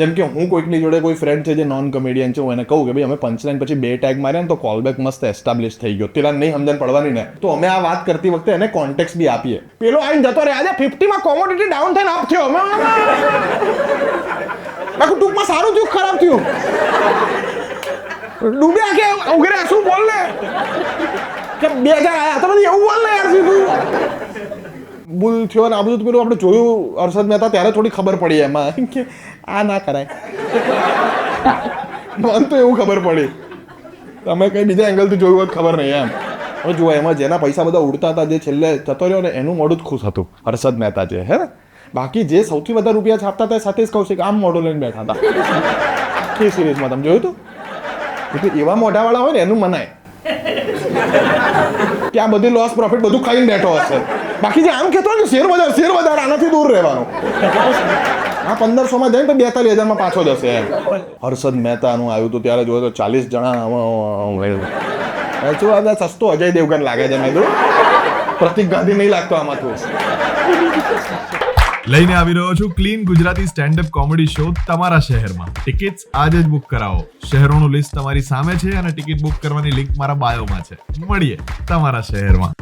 જેમ કે હું કોઈકની જોડે કોઈ ફ્રેન્ડ છે જે નોન કોમેડિયન છે, હું એને કહું કે ભાઈ અમે પંચલાઈન પછી બે ટેગ માર્યા ને તો કોલબેક મસ્ત એસ્ટાબ્લિશ થઈ ગયો. તેલા નહીં સમજણ પડવાની ને. તો અમે આ વાત કરતી વખતે એને કોન્ટેક્ટ બી આપીએ. પેલો આઈને જતો રહે આજે ફિફ્ટીમાં કોમોડિટી ડાઉન થઈને આપ થયો. આખું ટૂંકમાં સારું થયું ખરાબ થયું? ડૂબ્યા કે ઉઘરે શું બોલ ને કે બે હજાર આયા તો બધી એવું બોલ ને યાર સીધું. બુલ થયો અને આ બધું પેલું આપણે જોયું હર્ષદ મહેતા ત્યારે થોડી ખબર પડી એમાં. કે આ ના કરાય. મને તો એવું ખબર પડી. તમે કઈ બીજા એંગલથી જોયું હોત, ખબર નહીં એમ. હવે જુઓ, એમાં જેના પૈસા બધા ઉડતા હતા, જે છેલ્લે જતો રહ્યો ને, એનું મોઢું જ ખુશ હતું હર્ષદ મહેતા જે, હે ને? બાકી જે સૌથી વધારે રૂપિયા છાપતા હતા સાથે જ કૌશિક, આમ મોઢું લઈને બેઠા હતા. કે સિરીઝમાં તમે જોયું હતું? એવા મોઢાવાળા હોય ને, એનું મનાય. કે આ બધી લોસ પ્રોફિટ બધું ખાઈને બેઠો હશે. બાકી જે આમ કહેતો હોય ને, શેર બજાર શેર બજાર, આનાથી દૂર રહેવાનું. આ પંદરસોમાં જાય ને તો બેતાલીસ હજારમાં પાછો જશે એમ. હર્ષદ મહેતાનું આવ્યું હતું ત્યારે જોયું તો ચાલીસ જણા શું આ સસ્તો અજય દેવગન લાગે છે મેં પ્રતિક ગાંધી નહીં લાગતો આમાંથી લઈને આવી રહ્યો છું clean Gujarati stand up comedy show તમારા શહેરમાં. ટિકિટ્સ આજે જ બુક કરાવો. શહેરોનું લિસ્ટ તમારી સામે છે અને ટિકિટ બુક કરવાની લિંક મારા બાયોમાં છે. મળીએ તમારા શહેરમાં.